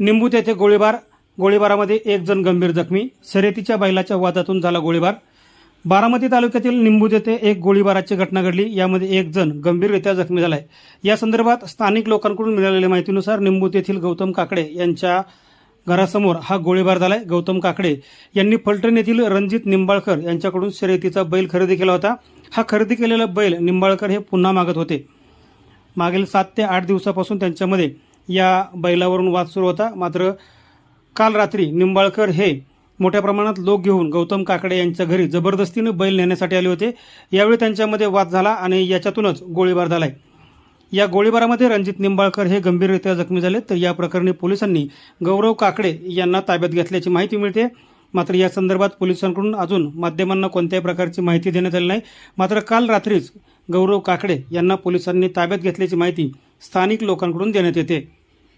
निंबूत येथे गोळीबार गोळीबारामध्ये एक जण गंभीर जखमी. शर्यतीच्या बैलाच्या वादातून झाला गोळीबार. बारामती तालुक्यातील निंबूत येथे एक गोळीबाराची घटना घडली. यामध्ये एक जण गंभीररित्या जखमी झालाय. या संदर्भात स्थानिक लोकांकडून मिळालेल्या माहितीनुसार निंबूत येथील गौतम काकडे यांच्या घरासमोर हा गोळीबार झालाय. गौतम काकडे यांनी फलटण येथील रणजित निंबाळकर यांच्याकडून शर्यतीचा बैल खरेदी केला होता. हा खरेदी केलेला बैल निंबाळकर हे पुन्हा मागत होते. मागील सात ते आठ दिवसापासून त्यांच्यामध्ये या बैलावरून वाद सुरू होता. मात्र काल रात्री निंबाळकर हे मोठ्या प्रमाणात लोक घेऊन गौतम काकडे यांच्या घरी जबरदस्तीनं बैल नेण्यासाठी आले होते. यावेळी त्यांच्यामध्ये वाद झाला आणि याच्यातूनच गोळीबार झालाय. या गोळीबारामध्ये रणजित निंबाळकर हे गंभीररित्या जखमी झाले तर या प्रकरणी पोलिसांनी गौरव काकडे यांना ताब्यात घेतल्याची माहिती मिळते. मात्र या संदर्भात पोलिसांकडून अजून माध्यमांना कोणत्याही प्रकारची माहिती देण्यात आली नाही. मात्र काल रात्रीच गौरव काकडे यांना पोलिसांनी ताब्यात घेतल्याची माहिती स्थानिक लोकांकडून देण्यात येते.